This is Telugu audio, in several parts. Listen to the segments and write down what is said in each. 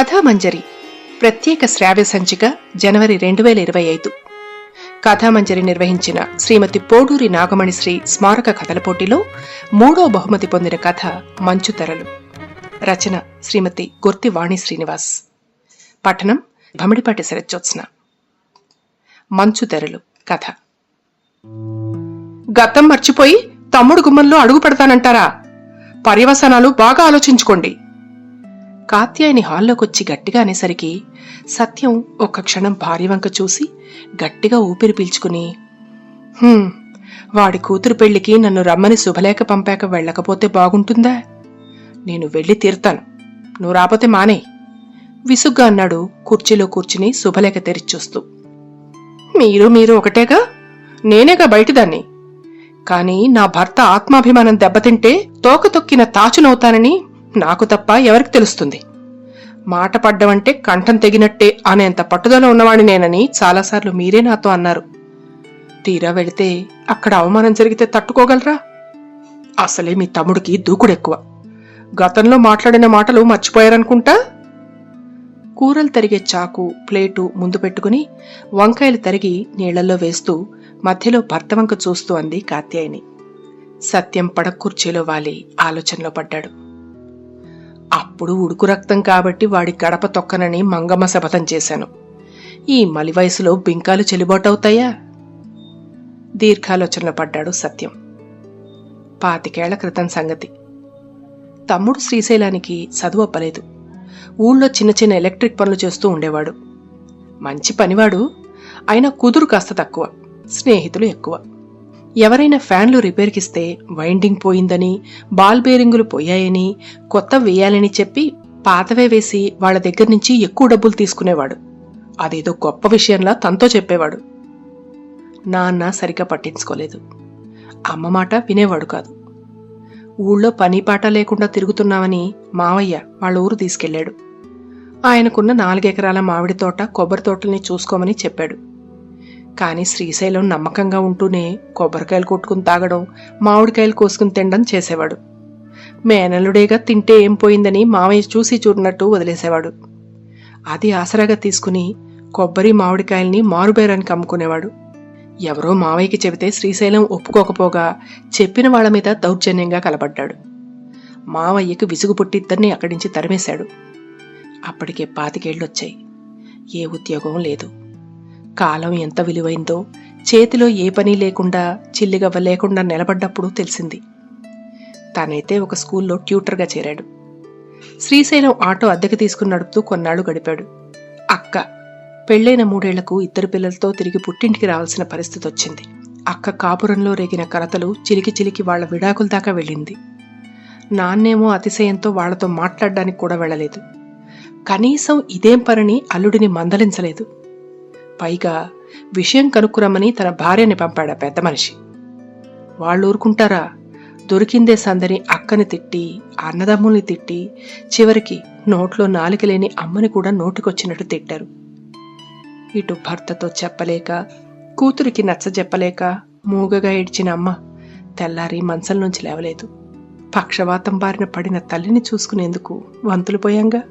కథామంజరి ప్రత్యేక శ్రావ్య సంచిక జనవరి రెండు వేల ఇరవై ఐదు. కథామంజరి నిర్వహించిన శ్రీమతి పోడూరి నాగమణిశ్రీ స్మారక కథల పోటీలో మూడో బహుమతి పొందిన కథ మంచు తెరలు రచన శ్రీమతి గుర్తి వాణి శ్రీనివాస్. పఠనం భమిడిపాటి శరజ్జోత్స్న మంచు తెరలు కథ. గతం మర్చిపోయి తమ్ముడు గుమ్మంలో అడుగు పెడతానంటారా? పర్యవసానాలు బాగా ఆలోచించుకోండి. కాత్యాయని హాల్లోకొచ్చి గట్టిగా అనేసరికి సత్యం ఒక్క క్షణం భార్య వంక చూసి గట్టిగా ఊపిరి పీల్చుకుని వాడి కూతురు పెళ్ళికి నన్ను రమ్మని శుభలేఖ పంపాక వెళ్ళకపోతే బాగుంటుందా? నేను వెళ్ళి తీరుతాను. నువ్వు రాపోతే మానే. విసుగ్గా అన్నాడు కుర్చీలో కూర్చుని శుభలేఖ తెరిచూస్తూ. మీరు మీరు ఒకటేగా? నేనేగా బయటిదాన్ని? కాని నా భర్త ఆత్మాభిమానం దెబ్బతింటే తోక తొక్కిన తాచునవుతానని నాకు తప్ప ఎవరికి తెలుస్తుంది? మాట పడ్డమంటే కంఠం తెగినట్టే అనేంత పట్టుదల ఉన్నవాడి నేనని చాలాసార్లు మీరే నాతో అన్నారు. తీరా వెళితే అక్కడ అవమానం జరిగితే తట్టుకోగలరా? అసలే మీ తమ్ముడికి దూకుడెక్కువ. గతంలో మాట్లాడిన మాటలు మర్చిపోయారనుకుంటా? కూరలు తరిగే చాకు ప్లేటు ముందు పెట్టుకుని వంకాయలు తరిగి నీళ్ళలో వేస్తూ మధ్యలో భర్త వంక చూస్తూ అంది కాత్యాయిని. సత్యం పడకుర్చీలో వాలి ఆలోచనలో పడ్డాడు. అప్పుడు ఉడుకు రక్తం కాబట్టి వాడి గడప తొక్కనని మంగమ్మ శపథం చేశాను. ఈ మలి వయసులో బింకాలు చెలిబోటవుతాయా దీర్ఘాలోచనలో పడ్డాడు సత్యం. పాతికేళ్ళ క్రితం సంగతి. తమ్ముడు శ్రీశైలానికి చదువు అప్పలేదు. ఊళ్ళో చిన్న చిన్న ఎలక్ట్రిక్ పనులు చేస్తూ ఉండేవాడు. మంచి పనివాడు. అయినా కుదురు కాస్త తక్కువ. స్నేహితులు ఎక్కువ. ఎవరైనా ఫ్యాన్లు రిపేర్కిస్తే వైండింగ్ పోయిందని బాల్ బేరింగులు పోయాయని కొత్త వేయాలని చెప్పి పాతవే వేసి వాళ్ళ దగ్గర నుంచి ఎక్కువ డబ్బులు తీసుకునేవాడు. అదేదో గొప్ప విషయంలా తనతో చెప్పేవాడు. నాన్న సరిగ్గా పట్టించుకోలేదు. అమ్మ మాట వినేవాడు కాదు. ఊళ్ళో పని పాట లేకుండా తిరుగుతున్నామని మావయ్య వాళ్ళ ఊరు తీసుకెళ్ళాడు ఆయనకున్న నాలుగెకరాల మామిడి తోట కొబ్బరి తోటల్ని చూసుకోమని చెప్పాడు. కానీ శ్రీశైలం నమ్మకంగా ఉంటూనే కొబ్బరికాయలు కొట్టుకుని తాగడం మామిడికాయలు కోసుకుని తినడం చేసేవాడు. మేనలుడేగా తింటే ఏం పోయిందని మావయ్య చూసి చూడనట్టు వదిలేసేవాడు. అది ఆసరాగా తీసుకుని కొబ్బరి మామిడికాయల్ని మారుబేరానికి అమ్ముకునేవాడు. ఎవరో మావయ్యకి చెబితే శ్రీశైలం ఒప్పుకోకపోగా చెప్పిన వాళ్ళ మీద దౌర్జన్యంగా కలబడ్డాడు. మావయ్యకు విసుగు పుట్టి ఇద్దరిని అక్కడి నుంచి తరిమేశాడు. అప్పటికే పాతికేళ్ళొచ్చాయి ఏ ఉద్యోగం లేదు. కాలం ఎంత విలువైందో చేతిలో ఏ పని లేకుండా చిల్లిగవ్వ లేకుండా నిలబడ్డప్పుడు తెలిసింది. తానైతే ఒక స్కూల్లో ట్యూటర్గా చేరాడు. శ్రీశైలం ఆటో అద్దెకి తీసుకుని నడుపుతూ కొన్నాళ్ళు గడిపాడు. అక్క పెళ్ళైన మూడేళ్ళకు ఇద్దరు పిల్లలతో తిరిగి పుట్టింటికి రావాల్సిన పరిస్థితి వచ్చింది అక్క కాపురంలో రేగిన కరతలు చిలికి చిలికి వాళ్ళ విడాకుల దాకా వెళ్ళింది. నాన్నేమో అతిశయంతో వాళ్ళతో మాట్లాడడానికి కూడా వెళ్ళలేదు. కనీసం ఇదేం పనిని అల్లుడిని మందలించలేదు. పైగా విషయం కనుక్కురమ్మని తన భార్యని పంపాడా పెద్ద మనిషి. వాళ్ళు ఊరుకుంటారా? దొరికిందే సందని అక్కని తిట్టి అన్నదమ్ముల్ని తిట్టి చివరికి నోట్లో నాలిక లేని అమ్మని కూడా నోటికొచ్చినట్టు తిట్టారు. ఇటు భర్తతో చెప్పలేక కూతురికి నచ్చ చెప్పలేక మూగగా ఏడ్చిన అమ్మ తెల్లారి మంచం నుంచి లేవలేదు. పక్షవాతం బారిన పడిన తల్లిని చూసుకునేందుకు వంతులు పోయాంగా?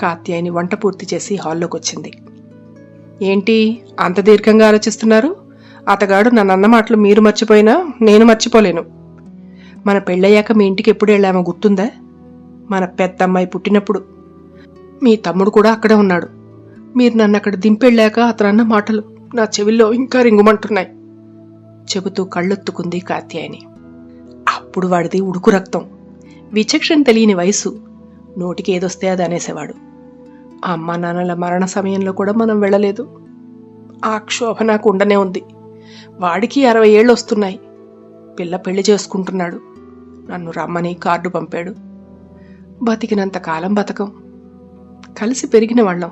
కాత్యాయిని వంట పూర్తి చేసి హాల్లోకి వచ్చింది ఏంటి అంత దీర్ఘంగా ఆలోచిస్తున్నారు? అతగాడు నన్నన్న మాటలు మీరు మర్చిపోయినా నేను మర్చిపోలేను. మన పెళ్ళయ్యాక మీ ఇంటికి ఎప్పుడు వెళ్ళామో గుర్తుందా? మన పెద్దమ్మాయి పుట్టినప్పుడు. మీ తమ్ముడు కూడా అక్కడే ఉన్నాడు. మీరు నన్ను అక్కడ దింపెళ్ళాక అతనన్న మాటలు నా చెవిల్లో ఇంకా రింగుమంటున్నాయి. చెబుతూ కళ్ళొత్తుకుంది కాత్యాయని. అప్పుడు వాడిది ఉడుకు రక్తం. విచక్షణ తెలియని వయసు. నోటికి ఏదొస్తే అది అనేసేవాడు. అమ్మ నాన్నల మరణ సమయంలో కూడా మనం వెళ్ళలేదు. ఆ క్షోభ నాకు ఉండనే ఉంది. వాడికి అరవై ఏళ్ళు వస్తున్నాయి పిల్ల పెళ్ళి చేసుకుంటున్నాడు. నన్ను రమ్మని కార్డు పంపాడు. బతికినంత కాలం బతకం. కలిసి పెరిగిన వాళ్ళం.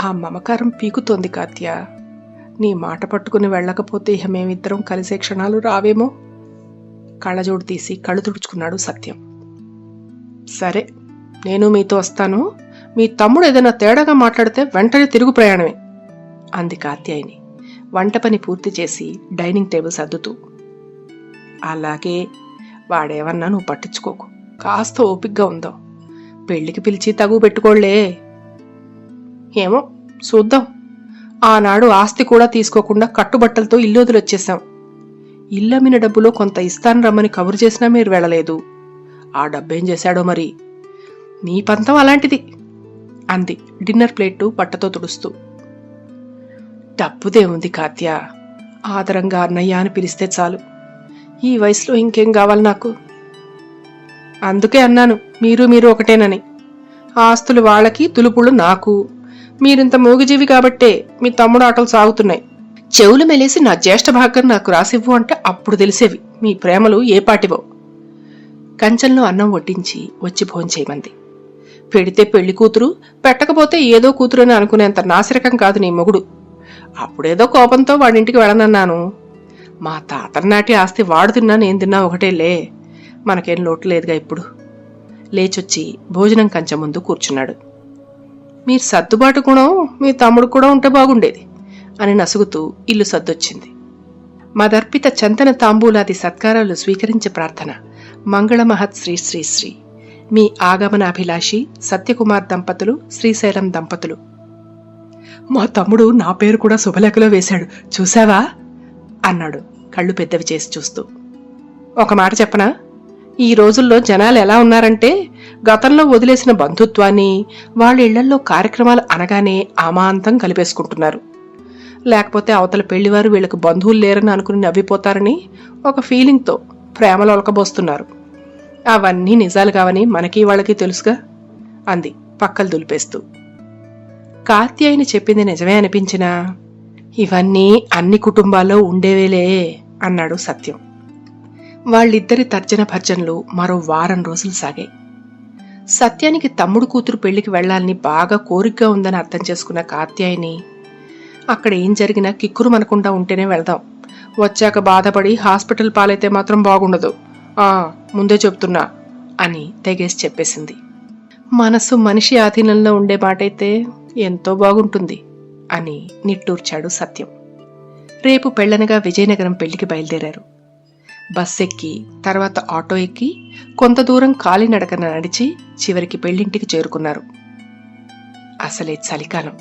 ఆ మమకారం పీకుతోంది కాత్య. నీ మాట పట్టుకుని వెళ్ళకపోతే ఇహ మేమిద్దరం కలిసే క్షణాలు రావేమో? కళ్ళజోడు తీసి కళ్ళు తుడుచుకున్నాడు సత్యం. సరే నేను మీతో వస్తాను. మీ తమ్ముడు ఏదైనా తేడాగా మాట్లాడితే వెంటనే తిరుగు ప్రయాణమే అంది కాత్యాయిని వంట పని పూర్తి చేసి డైనింగ్ టేబుల్ సర్దుతూ అలాగే వాడేమన్నా నువ్వు పట్టించుకోకు కాస్త ఓపిగ్గా ఉందో పెళ్ళికి పిలిచి తగు పెట్టుకోళ్ళే. ఏమో చూద్దాం. ఆనాడు ఆస్తి కూడా తీసుకోకుండా కట్టుబట్టలతో ఇల్లు వదిలొచ్చేశాం. ఇల్లమ్మిన డబ్బులో కొంత ఇస్తాను రమ్మని కబురు చేసినా మీరు వెళ్ళలేదు. ఆ డబ్బేం చేశాడో మరి? నీ పంతం అలాంటిది. అంది డిన్నర్ ప్లేటు పట్టతో తుడుస్తూ. డబ్బుదేముంది కాత్య? ఆదరంగా అన్నయ్య అని పిలిస్తే చాలు. ఈ వయసులో ఇంకేం కావాలి నాకు? అందుకే అన్నాను మీరు మీరు ఒకటేనని. ఆస్తులు వాళ్ళకి తులుపులు నాకు. మీరింత మూగిజీవి కాబట్టే మీ తమ్ముడు ఆటలు సాగుతున్నాయి. చెవులు మెలేసి నా జ్యేష్ఠ భాగం నాకు రాసివ్వు అంటే అప్పుడు తెలిసేవి. మీ ప్రేమలు ఏ పాటివో. కంచంలో అన్నం వడ్డించి వచ్చి భోంచేయమంది. పెడితే పెళ్ళి కూతురు పెట్టకపోతే ఏదో కూతురు అని అనుకునేంత నాసిరకం కాదు నీ మొగుడు. అప్పుడేదో కోపంతో వాడింటికి వెళ్ళనన్నాను. మా తాతల నాటి ఆస్తి వాడు తిన్నా నేను తిన్నా ఒకటేలే మనకేం లోటు లేదుగా ఇప్పుడు. లేచొచ్చి భోజనం కంచె ముందు కూర్చున్నాడు. మీరు సర్దుబాటు గుణం మీ తమ్ముడు కూడా ఉంటే బాగుండేది అని నసుగుతూ ఇల్లు సర్దొచ్చింది. మదర్పిత చందన తాంబూలాది సత్కారాలు స్వీకరించే ప్రార్థన మంగళమహత్ శ్రీ శ్రీ శ్రీ. మీ ఆగమనాభిలాషి సత్యకుమార్ దంపతులు శ్రీశైలం దంపతులు. మా తమ్ముడు నా పేరు కూడా శుభలేఖలో వేశాడు. చూసావా అన్నాడు కళ్ళు పెద్దవి చేసి చూస్తూ. ఒక మాట చెప్పనా? ఈ రోజుల్లో జనాలు ఎలా ఉన్నారంటే గతంలో వదిలేసిన బంధుత్వాన్ని వాళ్ళ ఇళ్ళల్లో కార్యక్రమాలు అనగానే అమాంతం కలిపేసుకుంటున్నారు. లేకపోతే అవతల పెళ్ళివారు వీళ్ళకి బంధువులు లేరని అనుకుని నవ్విపోతారని ఒక ఫీలింగ్తో ప్రేమలో ఒలకబోస్తున్నారు అవన్నీ నిజాలు కావని మనకి వాళ్ళకి తెలుసుగా? అంది పక్కలు దులిపేస్తూ. కార్త్యాయిని చెప్పింది నిజమే అనిపించినా ఇవన్నీ అన్ని కుటుంబాల్లో ఉండేవేలే అన్నాడు సత్యం. వాళ్ళిద్దరి తర్జన భర్జనలు మరో వారం రోజులు సాగాయి. సత్యానికి తమ్ముడు కూతురు పెళ్ళికి వెళ్ళాలని బాగా కోరికగా ఉందని అర్థం చేసుకున్న కాత్యాయని అక్కడ ఏం జరిగినా కిక్కురు మనకుండా ఉంటేనే వెళ్దాం. వచ్చాక బాధపడి హాస్పిటల్ పాలైతే మాత్రం బాగుండదు. ఆ ముందే చెప్తున్నా అని తెగేసి చెప్పేసింది. మనసు మనిషి ఆధీనంలో ఉండే మాటైతే ఎంతో బాగుంటుంది అని నిట్టూర్చాడు సత్యం. రేపు పెళ్ళనగా విజయనగరం పెళ్ళికి బయలుదేరారు. బస్ ఎక్కి తర్వాత ఆటో ఎక్కి కొంత దూరం కాలినడకన నడిచి చివరికి పెళ్ళింటికి చేరుకున్నారు. అసలే చలికాలం.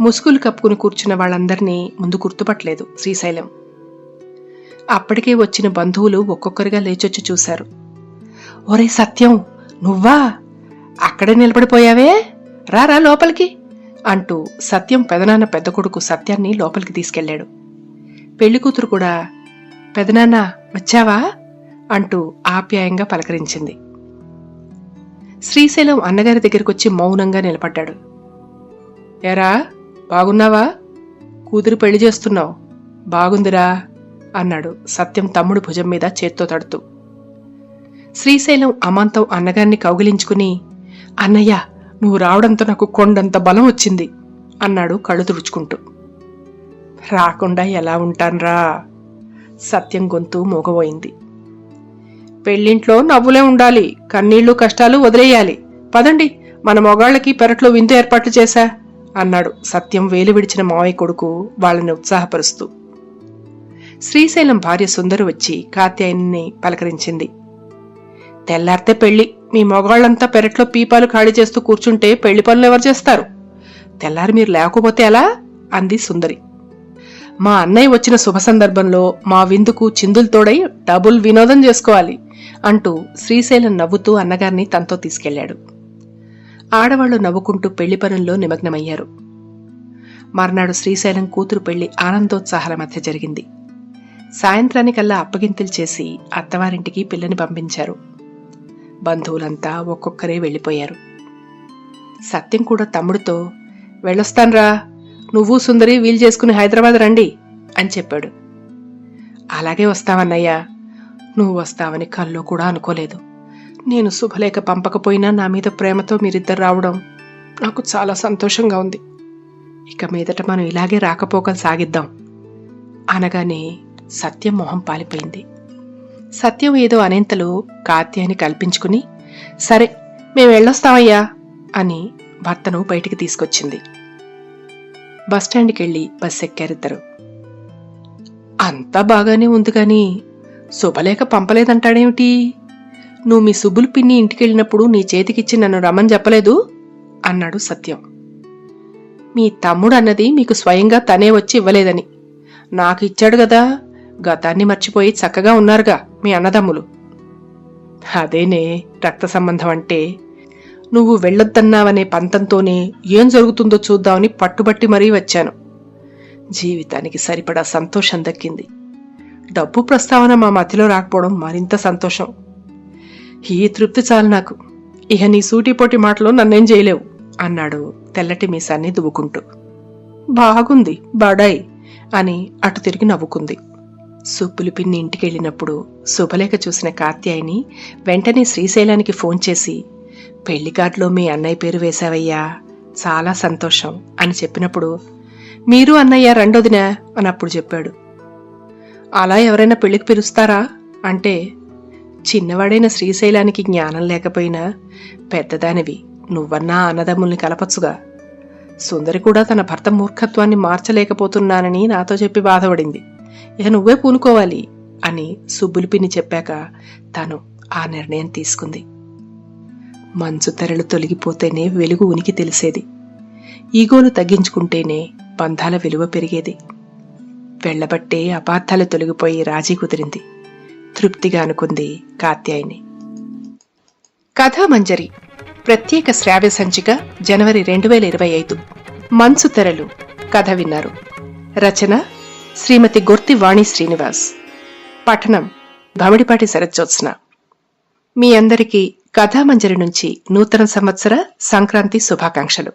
ముసుగులు కప్పుకుని కూర్చున్న వాళ్ళందరినీ ముందు గుర్తుపట్టలేదు శ్రీశైలం. అప్పటికే వచ్చిన బంధువులు ఒక్కొక్కరిగా లేచొచ్చి చూశారు. ఒరే సత్యం నువ్వా? అక్కడే నిలబడిపోయావే? రారా లోపలికి అంటూ సత్యం పెదనాన్న పెద్ద కొడుకు సత్యాన్ని లోపలికి తీసుకెళ్ళాడు పెళ్ళి కూతురు కూడా పెదనాన్న వచ్చావా? అంటూ ఆప్యాయంగా పలకరించింది. శ్రీశైలం అన్నగారి దగ్గరకొచ్చి మౌనంగా నిలబడ్డాడు. ఎరా బాగున్నావా? కూతురు పెళ్ళి చేస్తున్నావు. బాగుందిరా. అన్నాడు. సత్యం తమ్ముడు భుజం మీద చేత్తో తడుతూ. శ్రీశైలం అమాంతం అన్నగారిని కౌగిలించుకుని అన్నయ్య నువ్వు రావడంతో నాకు కొండంత బలం వచ్చింది అన్నాడు కళ్ళు తుడుచుకుంటూ. రాకుండా ఎలా ఉంటాన్రా? సత్యం గొంతు మూగబోయింది. పెళ్ళింట్లో నవ్వులే ఉండాలి కన్నీళ్ళు కష్టాలు వదిలేయాలి. పదండి మన మొగాళ్ళకి పెరట్లో విందు ఏర్పాట్లు చేశా అన్నాడు. సత్యం వేలు విడిచిన మావయ్య కొడుకు వాళ్ళని ఉత్సాహపరుస్తూ. శ్రీశైలం భార్య సుందరు వచ్చి కాత్యాయన్ని పలకరించింది. తెల్లారితే పెళ్ళి మీ మొగాళ్ళంతా పెరట్లో పీపాలు ఖాళీ చేస్తూ కూర్చుంటే పెళ్ళి పనులు ఎవరు చేస్తారు? తెల్లారి మీరు లేకపోతే ఎలా? అంది సుందరి. మా అన్నయ్య వచ్చిన శుభ సందర్భంలో మా విందుకు చిందులు తోడై డబుల్ వినోదం చేసుకోవాలి అంటూ శ్రీశైలం నవ్వుతూ అన్నగారిని తనతో తీసుకెళ్ళాడు. ఆడవాళ్ళు నవ్వుకుంటూ పెళ్ళి పనుల్లో నిమగ్నమయ్యారు. మర్నాడు శ్రీశైలం కూతురు పెళ్ళి ఆనందోత్సాహాల మధ్య జరిగింది. సాయంత్రానికల్లా అప్పగింతలు చేసి అత్తవారింటికి పిల్లని పంపించారు. బంధువులంతా ఒక్కొక్కరే వెళ్ళిపోయారు. సత్యం కూడా తమ్ముడితో వెళ్ళొస్తాన్రా నువ్వు సుందరి వీలు చేసుకుని హైదరాబాద్ రండి అని చెప్పాడు. అలాగే వస్తావన్నయ్యా నువ్వు వస్తావని కల్లో కూడా అనుకోలేదు. నేను శుభలేఖ పంపకపోయినా నా మీద ప్రేమతో మీరిద్దరు రావడం నాకు చాలా సంతోషంగా ఉంది. ఇక మీదట మనం ఇలాగే రాకపోకలు సాగిద్దాం. అనగానే సత్యం మొహం పాలిపోయింది. సత్యం ఏదో అనేంతలో కాత్యాన్ని కల్పించుకుని సరే మేము వెళ్ళొస్తామయ్యా అని భర్తను బయటికి తీసుకొచ్చింది. బస్టాండ్కి వెళ్ళి బస్ ఎక్కారిద్దరు. అంతా బాగానే ఉంది కానీ శుభలేఖ పంపలేదంటాడేమిటి? నువ్వు మీ సుబ్బులు పిన్ని ఇంటికెళ్ళినప్పుడు నీ చేతికిచ్చి నన్ను రమ్మని చెప్పలేదు? అన్నాడు సత్యం. మీ తమ్ముడు అన్నది మీకు స్వయంగా తనే వచ్చి ఇవ్వలేదని. నాకు ఇచ్చాడు కదా గతాన్ని మర్చిపోయి చక్కగా ఉన్నారుగా మీ అన్నదమ్ములు. అదేనే రక్త సంబంధం అంటే. నువ్వు వెళ్ళొద్దన్నావనే పంతంతోనే ఏం జరుగుతుందో చూద్దామని పట్టుబట్టి మరీ వచ్చాను. జీవితానికి సరిపడా సంతోషం దక్కింది. డబ్బు ప్రస్తావన మా మధ్యలో రాకపోవడం మరింత సంతోషం. ఈ తృప్తి చాలు నాకు. ఇహ నీ సూటిపోటి మాటలో నన్నేం చేయలేవు అన్నాడు తెల్లటి మీసాన్ని దువ్వుకుంటూ. బాగుంది బడాయ్ అని అటు తిరిగి నవ్వుకుంది. సుబ్బులు పిన్ని ఇంటికెళ్ళినప్పుడు శుభలేఖ చూసిన కార్త్యాయిని వెంటనే శ్రీశైలానికి ఫోన్ చేసి పెళ్ళి కార్డులో మీ అన్నయ్య పేరు వేశావయ్యా చాలా సంతోషం అని చెప్పినప్పుడు మీరు అన్నయ్య రెండోదినా అని అప్పుడు చెప్పాడు. అలా ఎవరైనా పెళ్ళికి పిలుస్తారా? అంటే చిన్నవాడైన శ్రీశైలానికి జ్ఞానం లేకపోయినా పెద్దదానివి నువ్వన్నా అన్నదమ్ముల్ని కలపచ్చుగా. సుందరి కూడా తన భర్త మూర్ఖత్వాన్ని మార్చలేకపోతున్నానని నాతో చెప్పి బాధపడింది. ఇక నువ్వే పూనుకోవాలి అని సుబ్బులిపిని పిన్ని చెప్పాక తను ఆ నిర్ణయం తీసుకుంది. మంచు తెరలు తొలగిపోతేనే వెలుగు ఉనికి తెలిసేది. ఈగోలు తగ్గించుకుంటేనే బంధాల విలువ పెరిగేది. వెళ్ళబట్టే అపార్థాలు తొలగిపోయి రాజీ కుదిరింది. తృప్తిగా అనుకుంది కాత్యాయిని. కథామంజరి ప్రత్యేక శ్రావ్య సంచిక జనవరి రెండు వేల ఇరవై ఐదు. మంచు తెరలు కథ విన్నారు. రచన శ్రీమతి గొర్తి వాణి శ్రీనివాస్. పఠనం భమిడిపాటి శరజ్జోత్స్న మీ అందరికీ కథామంజరి నుంచి నూతన సంవత్సర సంక్రాంతి శుభాకాంక్షలు.